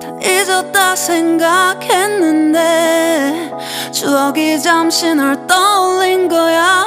다 잊었다 생각했는데 추억이 잠시 널 떠올린 거야.